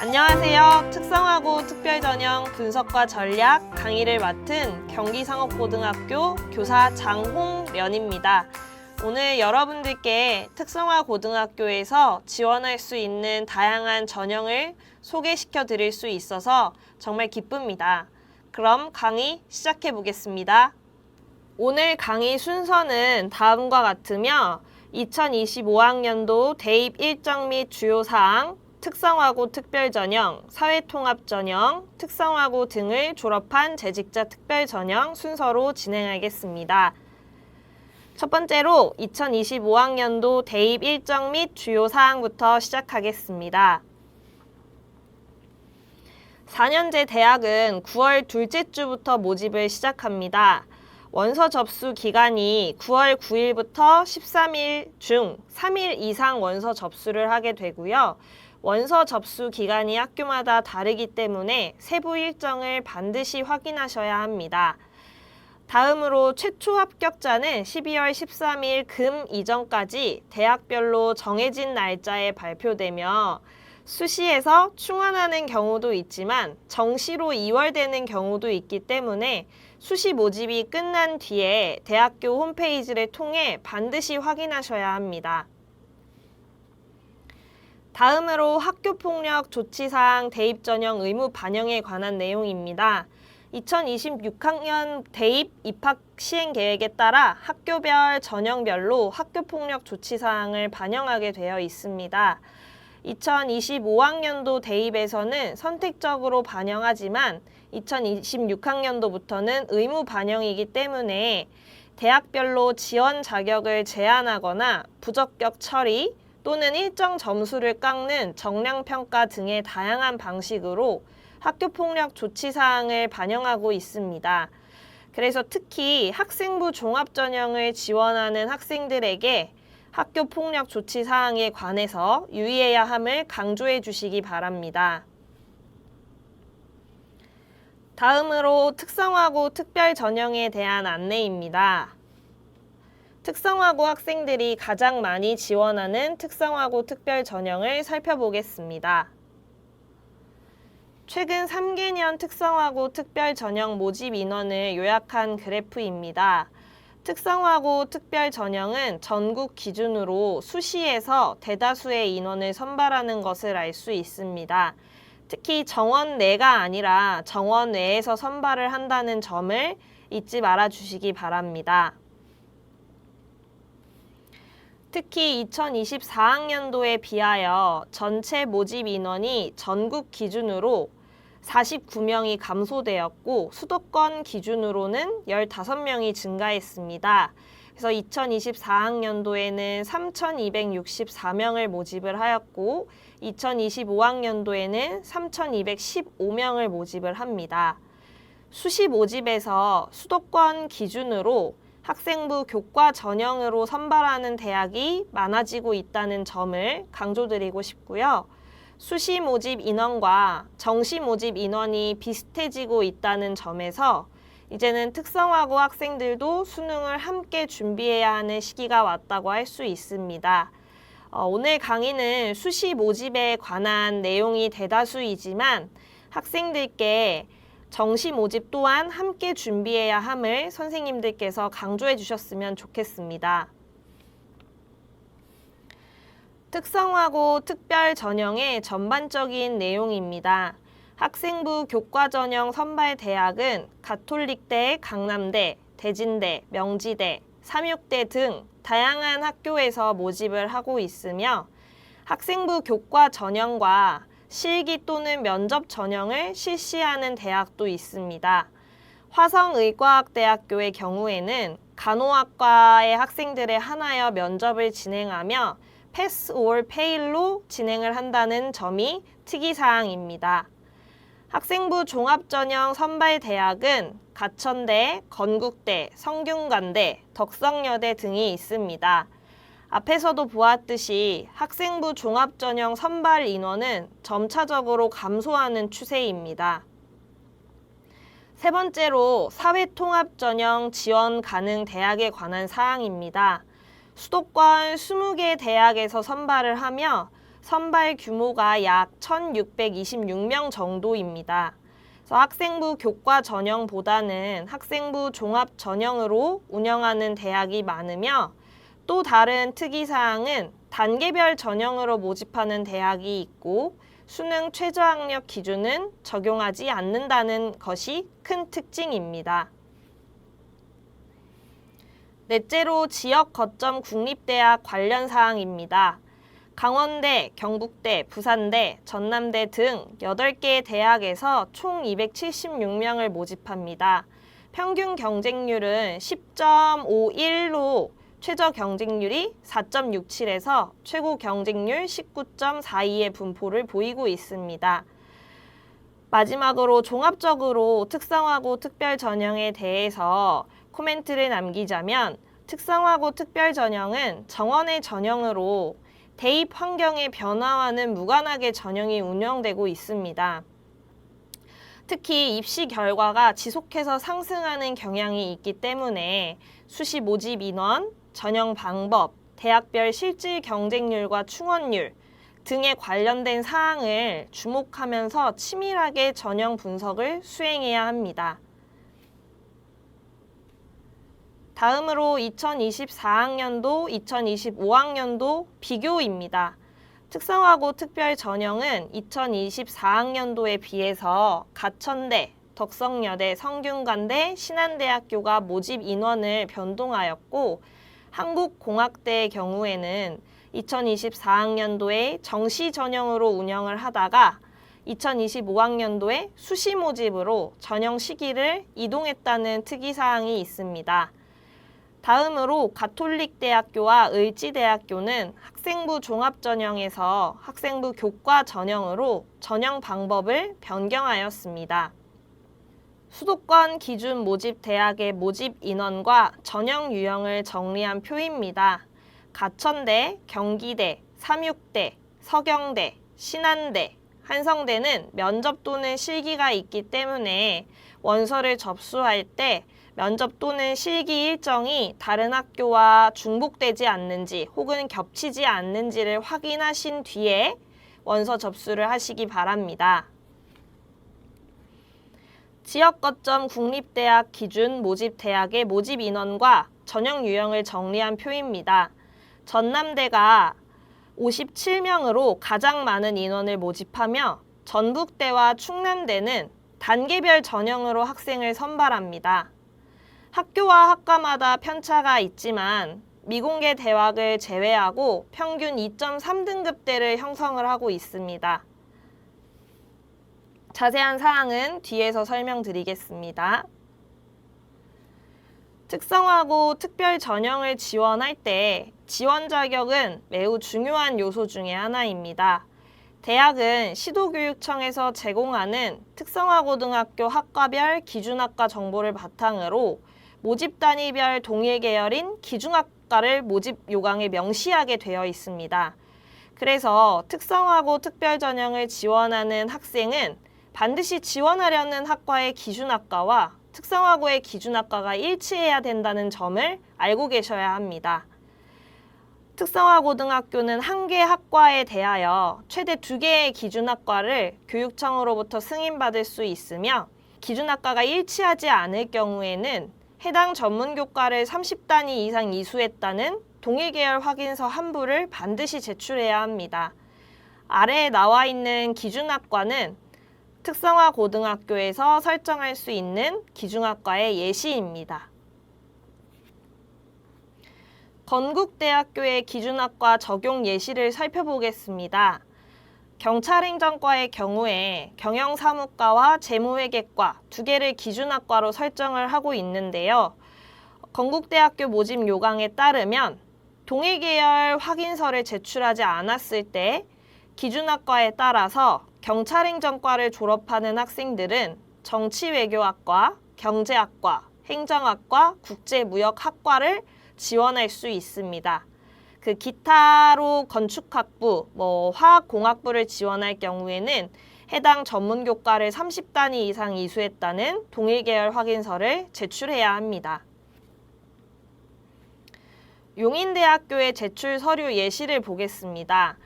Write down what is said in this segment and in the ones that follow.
안녕하세요. 특성화고 특별 전형 분석과 전략 강의를 맡은 경기상업고등학교 교사 장홍련입니다. 오늘 여러분들께 특성화 고등학교에서 지원할 수 있는 다양한 전형을 소개시켜 드릴 수 있어서 정말 기쁩니다. 그럼 강의 시작해 보겠습니다. 오늘 강의 순서는 다음과 같으며 2025학년도 대입 일정 및 주요 사항, 특성화고 특별전형, 사회통합전형, 특성화고 등을 졸업한 재직자 특별전형 순서로 진행하겠습니다. 첫 번째로 2025학년도 대입 일정 및 주요 사항부터 시작하겠습니다. 4년제 대학은 9월 둘째 주부터 모집을 시작합니다. 원서 접수 기간이 9월 9일부터 13일 중 3일 이상 원서 접수를 하게 되고요. 원서 접수 기간이 학교마다 다르기 때문에 세부 일정을 반드시 확인하셔야 합니다. 다음으로 최초 합격자는 12월 13일 금 이전까지 대학별로 정해진 날짜에 발표되며 수시에서 충원하는 경우도 있지만 정시로 이월되는 경우도 있기 때문에 수시 모집이 끝난 뒤에 대학교 홈페이지를 통해 반드시 확인하셔야 합니다. 다음으로 학교폭력 조치사항 대입 전형 의무 반영에 관한 내용입니다. 2026학년 대입 입학 시행 계획에 따라 학교별 전형별로 학교폭력 조치사항을 반영하게 되어 있습니다. 2025학년도 대입에서는 선택적으로 반영하지만 2026학년도부터는 의무 반영이기 때문에 대학별로 지원 자격을 제한하거나 부적격 처리 또는 일정 점수를 깎는 정량평가 등의 다양한 방식으로 학교폭력 조치사항을 반영하고 있습니다. 그래서 특히 학생부 종합전형을 지원하는 학생들에게 학교 폭력 조치 사항에 관해서 유의해야 함을 강조해 주시기 바랍니다. 다음으로 특성화고 특별 전형에 대한 안내입니다. 특성화고 학생들이 가장 많이 지원하는 특성화고 특별 전형을 살펴보겠습니다. 최근 3개년 특성화고 특별 전형 모집 인원을 요약한 그래프입니다. 특성화고 특별 전형은 전국 기준으로 수시에서 대다수의 인원을 선발하는 것을 알 수 있습니다. 특히 정원 내가 아니라 정원 외에서 선발을 한다는 점을 잊지 말아 주시기 바랍니다. 특히 2024학년도에 비하여 전체 모집 인원이 전국 기준으로 49명이 감소되었고 수도권 기준으로는 15명이 증가했습니다. 그래서 2024학년도에는 3,264명을 모집을 하였고 2025학년도에는 3,215명을 모집을 합니다. 수시 모집에서 수도권 기준으로 학생부 교과 전형으로 선발하는 대학이 많아지고 있다는 점을 강조드리고 싶고요. 수시 모집 인원과 정시 모집 인원이 비슷해지고 있다는 점에서 이제는 특성화고 학생들도 수능을 함께 준비해야 하는 시기가 왔다고 할 수 있습니다. 어, 오늘 강의는 수시 모집에 관한 내용이 대다수이지만 학생들께 정시 모집 또한 함께 준비해야 함을 선생님들께서 강조해 주셨으면 좋겠습니다. 특성화고 특별 전형의 전반적인 내용입니다. 학생부 교과 전형 선발 대학은 가톨릭대, 강남대, 대진대, 명지대, 삼육대 등 다양한 학교에서 모집을 하고 있으며 학생부 교과 전형과 실기 또는 면접 전형을 실시하는 대학도 있습니다. 화성의과학대학교의 경우에는 간호학과의 학생들에 한하여 면접을 진행하며 패스 올 페일로 진행을 한다는 점이 특이사항입니다. 학생부 종합전형 선발대학은 가천대, 건국대, 성균관대, 덕성여대 등이 있습니다. 앞에서도 보았듯이 학생부 종합전형 선발 인원은 점차적으로 감소하는 추세입니다. 세 번째로 사회통합전형 지원 가능 대학에 관한 사항입니다. 수도권 20개 대학에서 선발을 하며 선발 규모가 약 1,626명 정도입니다. 학생부 교과 전형보다는 학생부 종합 전형으로 운영하는 대학이 많으며 또 다른 특이사항은 단계별 전형으로 모집하는 대학이 있고 수능 최저학력 기준은 적용하지 않는다는 것이 큰 특징입니다. 넷째로 지역 거점 국립대학 관련 사항입니다. 강원대, 경북대, 부산대, 전남대 등 8개 대학에서 총 276명을 모집합니다. 평균 경쟁률은 10.51로 최저 경쟁률이 4.67에서 최고 경쟁률 19.42의 분포를 보이고 있습니다. 마지막으로 종합적으로 특성화고 특별 전형에 대해서 코멘트를 남기자면 특성화고 특별 전형은 정원의 전형으로 대입 환경의 변화와는 무관하게 전형이 운영되고 있습니다. 특히 입시 결과가 지속해서 상승하는 경향이 있기 때문에 수시 모집 인원, 전형 방법, 대학별 실질 경쟁률과 충원율 등에 관련된 사항을 주목하면서 치밀하게 전형 분석을 수행해야 합니다. 다음으로 2024학년도, 2025학년도 비교입니다. 특성화고 특별 전형은 2024학년도에 비해서 가천대, 덕성여대, 성균관대, 신한대학교가 모집 인원을 변동하였고 한국공학대의 경우에는 2024학년도에 정시 전형으로 운영을 하다가 2025학년도에 수시 모집으로 전형 시기를 이동했다는 특이사항이 있습니다. 다음으로 가톨릭대학교와 을지대학교는 학생부 종합전형에서 학생부 교과 전형으로 전형 방법을 변경하였습니다. 수도권 기준 모집 대학의 모집 인원과 전형 유형을 정리한 표입니다. 가천대, 경기대, 삼육대, 서경대, 신한대, 한성대는 면접 또는 실기가 있기 때문에 원서를 접수할 때 면접 또는 실기 일정이 다른 학교와 중복되지 않는지 혹은 겹치지 않는지를 확인하신 뒤에 원서 접수를 하시기 바랍니다. 지역 거점 국립대학 기준 모집 대학의 모집 인원과 전형 유형을 정리한 표입니다. 전남대가 57명으로 가장 많은 인원을 모집하며 전북대와 충남대는 단계별 전형으로 학생을 선발합니다. 학교와 학과마다 편차가 있지만 미공개 대학을 제외하고 평균 2.3등급대를 형성을 하고 있습니다. 자세한 사항은 뒤에서 설명드리겠습니다. 특성화고 특별 전형을 지원할 때 지원 자격은 매우 중요한 요소 중의 하나입니다. 대학은 시도교육청에서 제공하는 특성화고등학교 학과별 기준학과 정보를 바탕으로 모집 단위별 동일 계열인 기중학과를 모집 요강에 명시하게 되어 있습니다. 그래서 특성화고 특별 전형을 지원하는 학생은 반드시 지원하려는 학과의 기준학과와 특성화고의 기준학과가 일치해야 된다는 점을 알고 계셔야 합니다. 특성화 고등학교는 한 개 학과에 대하여 최대 두 개의 기준학과를 교육청으로부터 승인받을 수 있으며 기준학과가 일치하지 않을 경우에는 해당 전문교과를 30단위 이상 이수했다는 동일계열 확인서 한 부를 반드시 제출해야 합니다. 아래에 나와 있는 기준학과는 특성화 고등학교에서 설정할 수 있는 기준학과의 예시입니다. 건국대학교의 기준학과 적용 예시를 살펴보겠습니다. 경찰행정과의 경우에 경영사무과와 재무회계과 두 개를 기준학과로 설정을 하고 있는데요. 건국대학교 모집 요강에 따르면 동일계열 확인서를 제출하지 않았을 때 기준학과에 따라서 경찰행정과를 졸업하는 학생들은 정치외교학과, 경제학과, 행정학과, 국제무역학과를 지원할 수 있습니다. 그 기타로 건축학부, 뭐 화학공학부를 지원할 경우에는 해당 전문 교과를 30단위 이상 이수했다는 동일 계열 확인서를 제출해야 합니다. 용인대학교의 제출 서류 예시를 보겠습니다.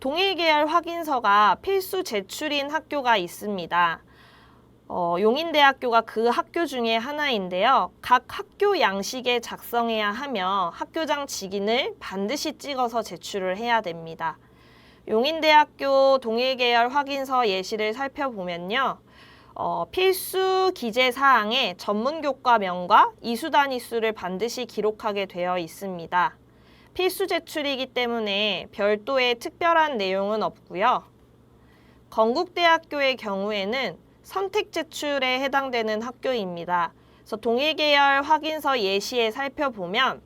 동일 계열 확인서가 필수 제출인 학교가 있습니다. 어, 용인대학교가 그 학교 중에 하나인데요. 각 학교 양식에 작성해야 하며 학교장 직인을 반드시 찍어서 제출을 해야 됩니다. 용인대학교 동일계열 확인서 예시를 살펴보면요. 어, 필수 기재 사항에 전문 교과명과 이수 단위수를 반드시 기록하게 되어 있습니다. 필수 제출이기 때문에 별도의 특별한 내용은 없고요. 건국대학교의 경우에는 선택 제출에 해당되는 학교입니다. 그래서 동일 계열 확인서 예시에 살펴보면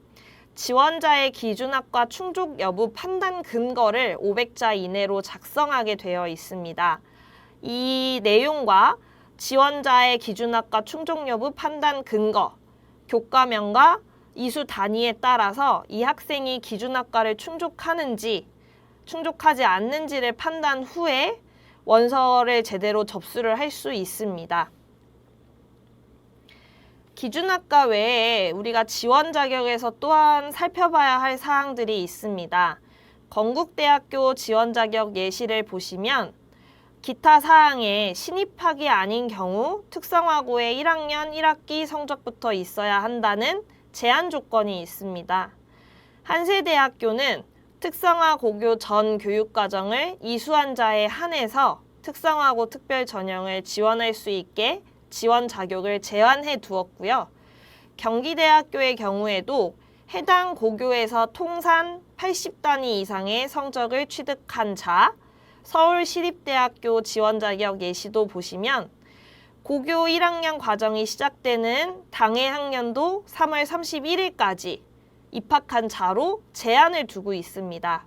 지원자의 기준학과 충족 여부 판단 근거를 500자 이내로 작성하게 되어 있습니다. 이 내용과 지원자의 기준학과 충족 여부 판단 근거, 교과명과 이수 단위에 따라서 이 학생이 기준학과를 충족하는지 충족하지 않는지를 판단 후에 원서를 제대로 접수를 할 수 있습니다. 기준학과 외에 우리가 지원 자격에서 또한 살펴봐야 할 사항들이 있습니다. 건국대학교 지원 자격 예시를 보시면 기타 사항에 신입학이 아닌 경우 특성화고의 1학년 1학기 성적부터 있어야 한다는 제한 조건이 있습니다. 한세대학교는 특성화 고교 전 교육과정을 이수한 자에 한해서 특성화고 특별 전형을 지원할 수 있게 지원 자격을 제한해 두었고요. 경기대학교의 경우에도 해당 고교에서 통산 80단위 이상의 성적을 취득한 자, 서울시립대학교 지원 자격 예시도 보시면 고교 1학년 과정이 시작되는 당해 학년도 3월 31일까지 입학한 자로 제한을 두고 있습니다.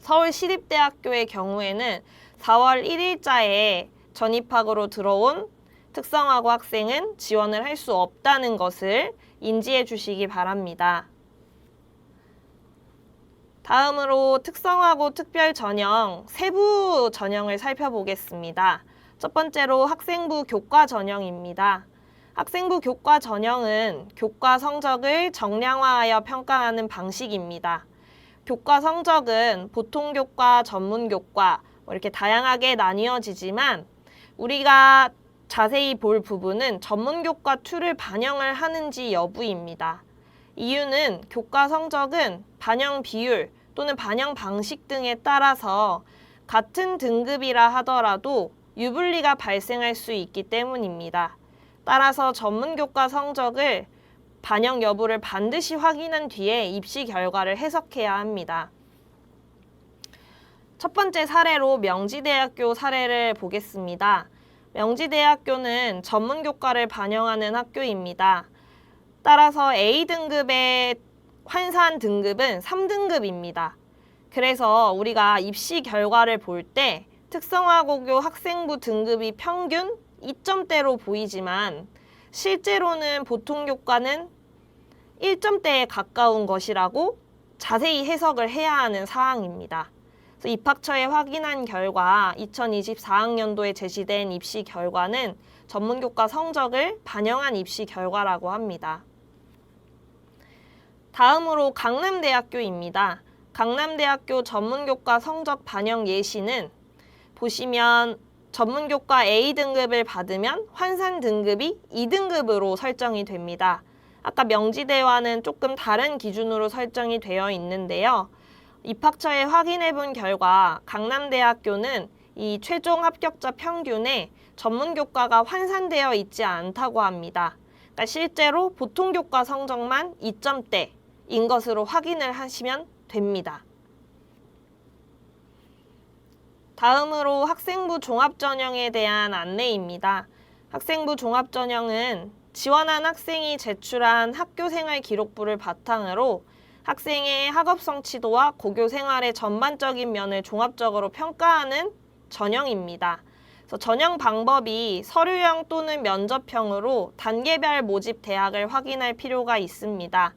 서울시립대학교의 경우에는 4월 1일자에 전입학으로 들어온 특성화고 학생은 지원을 할 수 없다는 것을 인지해 주시기 바랍니다. 다음으로 특성화고 특별 전형 세부 전형을 살펴보겠습니다. 첫 번째로 학생부 교과 전형입니다. 학생부 교과 전형은 교과 성적을 정량화하여 평가하는 방식입니다. 교과 성적은 보통 교과, 전문 교과 뭐 이렇게 다양하게 나뉘어지지만 우리가 자세히 볼 부분은 전문 교과 2를 반영을 하는지 여부입니다. 이유는 교과 성적은 반영 비율 또는 반영 방식 등에 따라서 같은 등급이라 하더라도 유불리가 발생할 수 있기 때문입니다. 따라서 전문 교과 성적을 반영 여부를 반드시 확인한 뒤에 입시 결과를 해석해야 합니다. 첫 번째 사례로 명지대학교 사례를 보겠습니다. 명지대학교는 전문 교과를 반영하는 학교입니다. 따라서 A등급의 환산 등급은 3등급입니다. 그래서 우리가 입시 결과를 볼 때 특성화고교 학생부 등급이 평균 2점대로 보이지만 실제로는 보통 교과는 1점대에 가까운 것이라고 자세히 해석을 해야 하는 사항입니다. 입학처에 확인한 결과 2024학년도에 제시된 입시 결과는 전문교과 성적을 반영한 입시 결과라고 합니다. 다음으로 강남대학교입니다. 강남대학교 전문교과 성적 반영 예시는 보시면 전문교과 A등급을 받으면 환산 등급이 2등급으로 설정이 됩니다. 아까 명지대와는 조금 다른 기준으로 설정이 되어 있는데요. 입학처에 확인해 본 결과 강남대학교는 이 최종 합격자 평균에 전문교과가 환산되어 있지 않다고 합니다. 그러니까 실제로 보통 교과 성적만 2점대인 것으로 확인을 하시면 됩니다. 다음으로 학생부 종합전형에 대한 안내입니다. 학생부 종합전형은 지원한 학생이 제출한 학교 생활 기록부를 바탕으로 학생의 학업 성취도와 고교 생활의 전반적인 면을 종합적으로 평가하는 전형입니다. 그래서 전형 방법이 서류형 또는 면접형으로 단계별 모집 대학을 확인할 필요가 있습니다.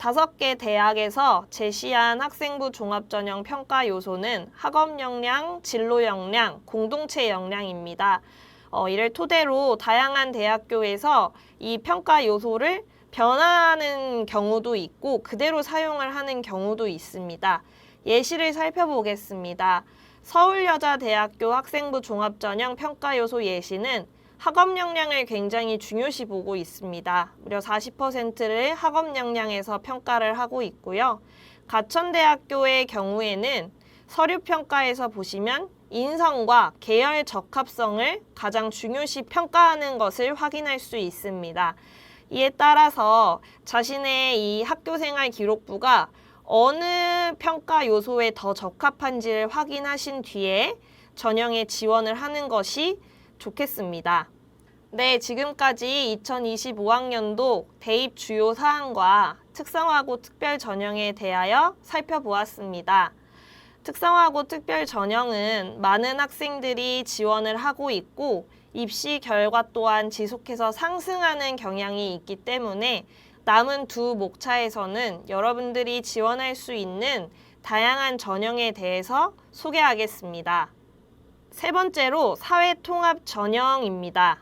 다섯 개 대학에서 제시한 학생부 종합전형 평가 요소는 학업 역량, 진로 역량, 공동체 역량입니다. 어, 이를 토대로 다양한 대학교에서 이 평가 요소를 변화하는 경우도 있고 그대로 사용을 하는 경우도 있습니다. 예시를 살펴보겠습니다. 서울여자대학교 학생부 종합전형 평가 요소 예시는 학업 역량을 굉장히 중요시 보고 있습니다. 무려 40%를 학업 역량에서 평가를 하고 있고요. 가천대학교의 경우에는 서류 평가에서 보시면 인성과 계열 적합성을 가장 중요시 평가하는 것을 확인할 수 있습니다. 이에 따라서 자신의 이 학교 생활 기록부가 어느 평가 요소에 더 적합한지를 확인하신 뒤에 전형에 지원을 하는 것이 좋겠습니다. 네, 지금까지 2025학년도 대입 주요 사항과 특성화고 특별 전형에 대하여 살펴보았습니다. 특성화고 특별 전형은 많은 학생들이 지원을 하고 있고 입시 결과 또한 지속해서 상승하는 경향이 있기 때문에 남은 두 목차에서는 여러분들이 지원할 수 있는 다양한 전형에 대해서 소개하겠습니다. 세 번째로 사회통합 전형입니다.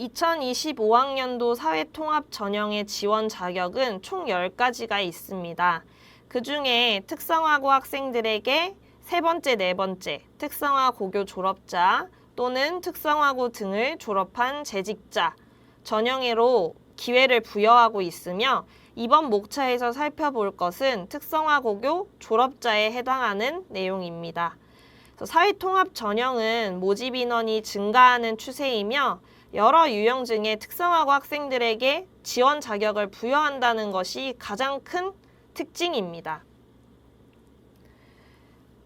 2025학년도 사회통합 전형의 지원 자격은 총 10가지가 있습니다. 그 중에 특성화고 학생들에게 세 번째, 네 번째, 특성화 고교 졸업자 또는 특성화고 등을 졸업한 재직자 전형으로 기회를 부여하고 있으며 이번 목차에서 살펴볼 것은 특성화 고교 졸업자에 해당하는 내용입니다. 사회통합 전형은 모집 인원이 증가하는 추세이며 여러 유형증의 특성화고 학생들에게 지원 자격을 부여한다는 것이 가장 큰 특징입니다.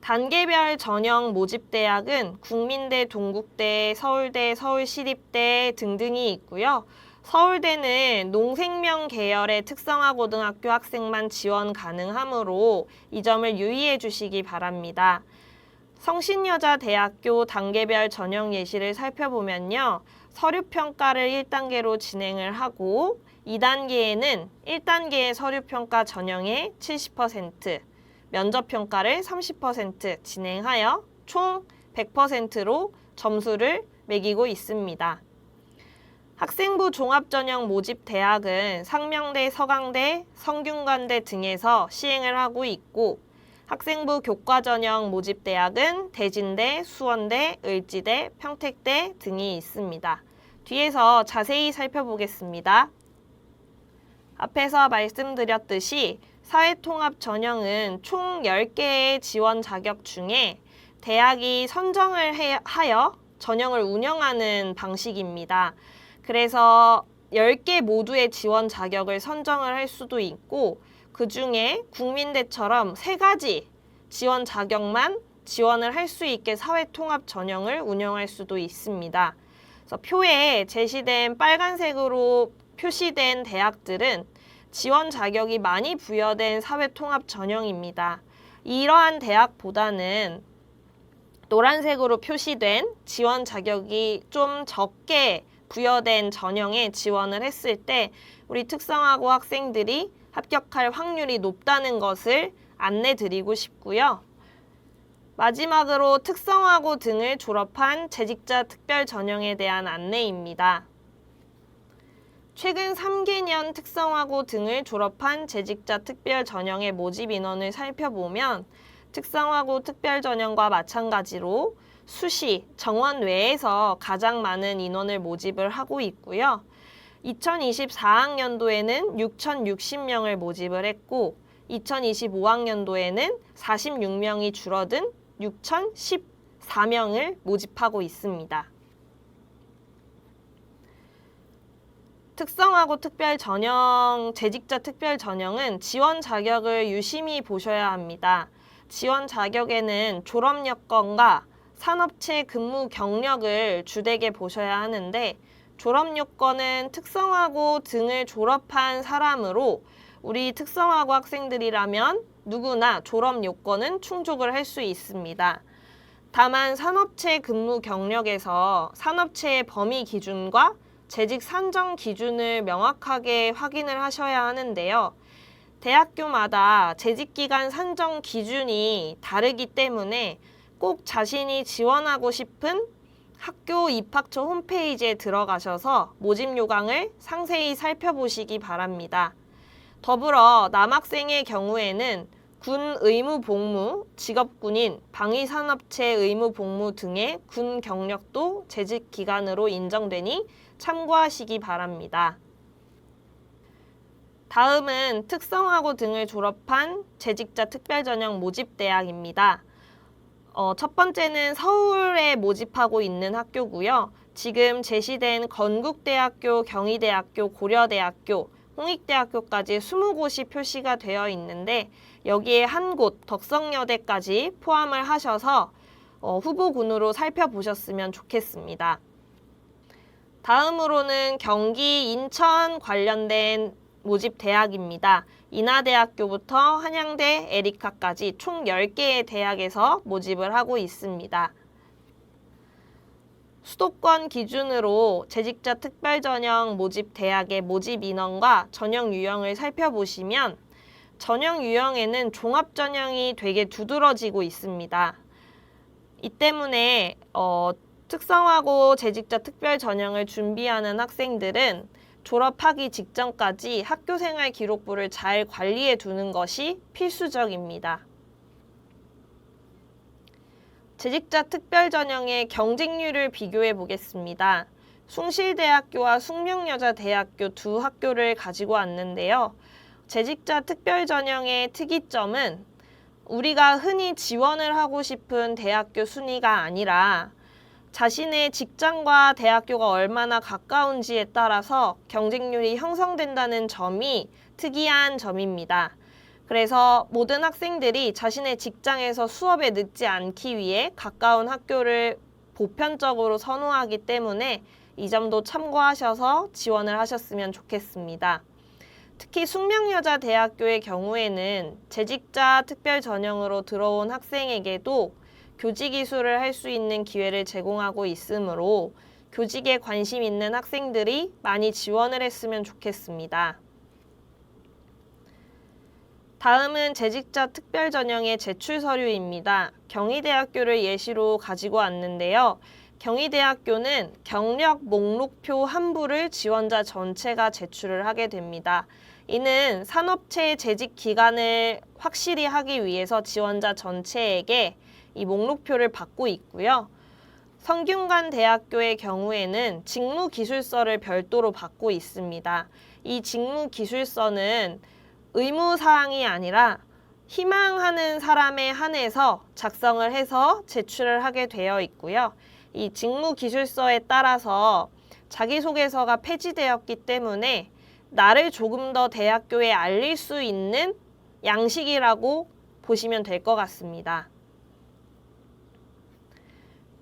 단계별 전형 모집 대학은 국민대, 동국대, 서울대, 서울시립대 등등이 있고요. 서울대는 농생명 계열의 특성화 고등학교 학생만 지원 가능하므로 이 점을 유의해 주시기 바랍니다. 성신여자대학교 단계별 전형 예시를 살펴보면요. 서류 평가를 1단계로 진행을 하고 2단계에는 1단계의 서류 평가 전형의 70%, 면접 평가를 30% 진행하여 총 100%로 점수를 매기고 있습니다. 학생부 종합전형 모집 대학은 상명대, 서강대, 성균관대 등에서 시행을 하고 있고 학생부 교과 전형 모집 대학은 대진대, 수원대, 을지대, 평택대 등이 있습니다. 뒤에서 자세히 살펴보겠습니다. 앞에서 말씀드렸듯이 사회통합 전형은 총 10개의 지원 자격 중에 대학이 선정을 해, 하여 전형을 운영하는 방식입니다. 그래서 10개 모두의 지원 자격을 선정을 할 수도 있고 그 중에 국민대처럼 세 가지 지원 자격만 지원을 할 수 있게 사회통합 전형을 운영할 수도 있습니다. 그래서 표에 제시된 빨간색으로 표시된 대학들은 지원 자격이 많이 부여된 사회통합 전형입니다. 이러한 대학보다는 노란색으로 표시된 지원 자격이 좀 적게 부여된 전형에 지원을 했을 때 우리 특성화고 학생들이 합격할 확률이 높다는 것을 안내 드리고 싶고요. 마지막으로 특성화고 등을 졸업한 재직자 특별 전형에 대한 안내입니다. 최근 3개년 특성화고 등을 졸업한 재직자 특별 전형의 모집 인원을 살펴보면 특성화고 특별 전형과 마찬가지로 수시, 정원 외에서 가장 많은 인원을 모집을 하고 있고요. 2024학년도에는 6,060명을 모집을 했고 2025학년도에는 46명이 줄어든 6,014명을 모집하고 있습니다. 특성화고 특별 전형, 재직자 특별 전형은 지원 자격을 유심히 보셔야 합니다. 지원 자격에는 졸업 여건과 산업체 근무 경력을 주되게 보셔야 하는데 졸업 요건은 특성화고 등을 졸업한 사람으로 우리 특성화고 학생들이라면 누구나 졸업 요건은 충족을 할 수 있습니다. 다만 산업체 근무 경력에서 산업체의 범위 기준과 재직 산정 기준을 명확하게 확인을 하셔야 하는데요. 대학교마다 재직기간 산정 기준이 다르기 때문에 꼭 자신이 지원하고 싶은 학교 입학처 홈페이지에 들어가셔서 모집 요강을 상세히 살펴보시기 바랍니다. 더불어 남학생의 경우에는 군 의무 복무, 직업군인, 방위산업체 의무 복무 등의 군 경력도 재직 기간으로 인정되니 참고하시기 바랍니다. 다음은 특성화고 등을 졸업한 재직자 특별전형 모집대학입니다. 어, 첫 번째는 서울에 모집하고 있는 학교고요. 지금 제시된 건국대학교, 경희대학교, 고려대학교, 홍익대학교까지 20곳이 표시가 되어 있는데 여기에 한 곳 덕성여대까지 포함을 하셔서 어, 후보군으로 살펴보셨으면 좋겠습니다. 다음으로는 경기, 인천 관련된 모집 대학입니다. 인하대학교부터 한양대, 에리카까지 총 10개의 대학에서 모집을 하고 있습니다. 수도권 기준으로 재직자 특별 전형 모집 대학의 모집 인원과 전형 유형을 살펴보시면 전형 유형에는 종합 전형이 되게 두드러지고 있습니다. 이 때문에 어, 특성화고 재직자 특별 전형을 준비하는 학생들은 졸업하기 직전까지 학교생활 기록부를 잘 관리해 두는 것이 필수적입니다. 재직자 특별 전형의 경쟁률을 비교해 보겠습니다. 숭실대학교와 숙명여자대학교 두 학교를 가지고 왔는데요. 재직자 특별 전형의 특이점은 우리가 흔히 지원을 하고 싶은 대학교 순위가 아니라 자신의 직장과 대학교가 얼마나 가까운지에 따라서 경쟁률이 형성된다는 점이 특이한 점입니다. 그래서 모든 학생들이 자신의 직장에서 수업에 늦지 않기 위해 가까운 학교를 보편적으로 선호하기 때문에 이 점도 참고하셔서 지원을 하셨으면 좋겠습니다. 특히 숙명여자대학교의 경우에는 재직자 특별 전형으로 들어온 학생에게도 교직 이수를 할 수 있는 기회를 제공하고 있으므로 교직에 관심 있는 학생들이 많이 지원을 했으면 좋겠습니다. 다음은 재직자 특별 전형의 제출 서류입니다. 경희대학교를 예시로 가지고 왔는데요. 경희대학교는 경력 목록표 한 부를 지원자 전체가 제출을 하게 됩니다. 이는 산업체 재직 기간을 확실히 하기 위해서 지원자 전체에게 이 목록표를 받고 있고요. 성균관 대학교의 경우에는 직무 기술서를 별도로 받고 있습니다. 이 직무 기술서는 의무 사항이 아니라 희망하는 사람에 한해서 작성을 해서 제출을 하게 되어 있고요. 이 직무 기술서에 따라서 자기소개서가 폐지되었기 때문에 나를 조금 더 대학교에 알릴 수 있는 양식이라고 보시면 될 것 같습니다.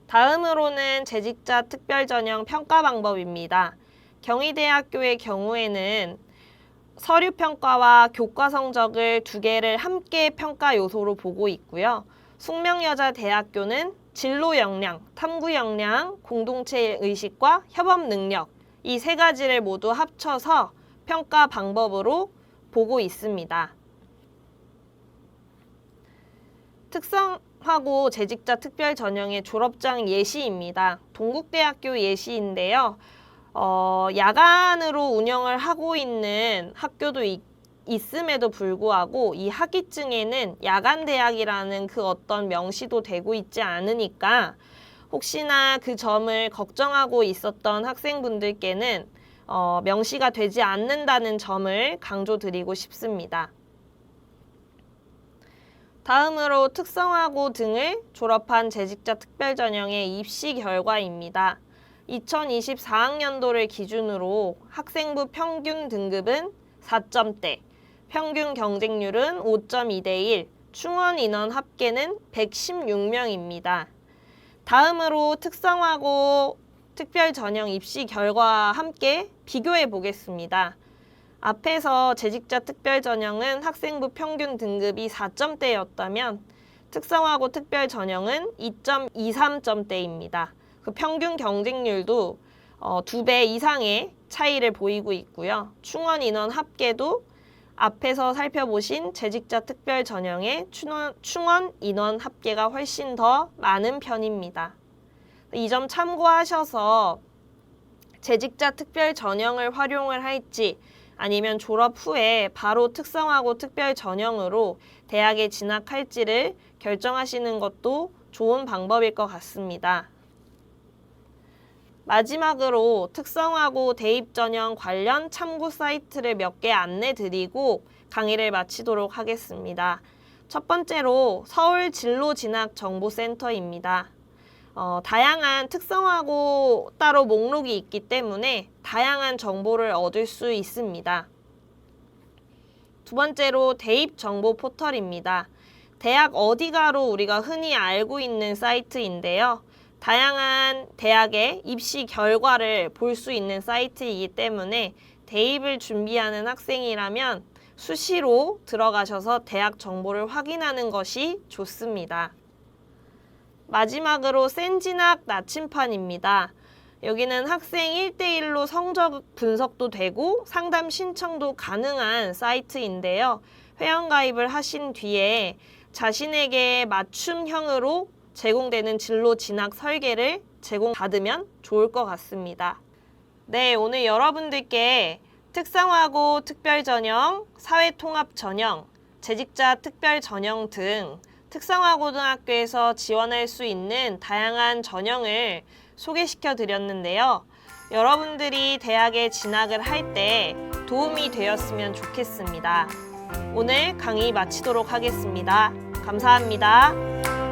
다음으로는 재직자 특별 전형 평가 방법입니다. 경희대학교의 경우에는 서류 평가와 교과 성적을 두 개를 함께 평가 요소로 보고 있고요. 숙명여자대학교는 진로 역량, 탐구 역량, 공동체 의식과 협업 능력 이 세 가지를 모두 합쳐서 평가 방법으로 보고 있습니다. 특성하고 재직자 특별 전형의 졸업장 예시입니다. 동국대학교 예시인데요. 어, 야간으로 운영을 하고 있는 학교도 있, 있음에도 불구하고 이 학위증에는 야간 대학이라는 그 어떤 명시도 되고 있지 않으니까 혹시나 그 점을 걱정하고 있었던 학생분들께는 어, 명시가 되지 않는다는 점을 강조드리고 싶습니다. 다음으로 특성화고 등을 졸업한 재직자 특별 전형의 입시 결과입니다. 2024학년도를 기준으로 학생부 평균 등급은 4점대, 평균 경쟁률은 5.2 대 1, 충원 인원 합계는 116명입니다. 다음으로 특성화고 특별 전형 입시 결과와 함께 비교해 보겠습니다. 앞에서 재직자 특별 전형은 학생부 평균 등급이 4점대였다면 특성화고 특별 전형은 2.23점대입니다. 그 평균 경쟁률도 어, 두배 이상의 차이를 보이고 있고요. 충원 인원 합계도 앞에서 살펴보신 재직자 특별 전형의 충원, 인원 합계가 훨씬 더 많은 편입니다. 이 점 참고하셔서 재직자 특별 전형을 활용을 할지 아니면 졸업 후에 바로 특성화고 특별 전형으로 대학에 진학할지를 결정하시는 것도 좋은 방법일 것 같습니다. 마지막으로 특성화고 대입 전형 관련 참고 사이트를 몇 개 안내 드리고 강의를 마치도록 하겠습니다. 첫 번째로 서울 진로 진학 정보센터입니다. 어, 다양한 특성화고 따로 목록이 있기 때문에 다양한 정보를 얻을 수 있습니다. 두 번째로 대입 정보 포털입니다. 대학 어디가로 우리가 흔히 알고 있는 사이트인데요. 다양한 대학의 입시 결과를 볼 수 있는 사이트이기 때문에 대입을 준비하는 학생이라면 수시로 들어가셔서 대학 정보를 확인하는 것이 좋습니다. 마지막으로 센진학 나침판입니다. 여기는 학생 1대1로 성적 분석도 되고 상담 신청도 가능한 사이트인데요. 회원 가입을 하신 뒤에 자신에게 맞춤형으로 제공되는 진로 진학 설계를 제공받으면 좋을 것 같습니다. 네, 오늘 여러분들께 특성화고 특별 전형, 사회통합 전형, 재직자 특별 전형 등 특성화고등학교에서 지원할 수 있는 다양한 전형을 소개시켜 드렸는데요. 여러분들이 대학에 진학을 할 때 도움이 되었으면 좋겠습니다. 오늘 강의 마치도록 하겠습니다. 감사합니다.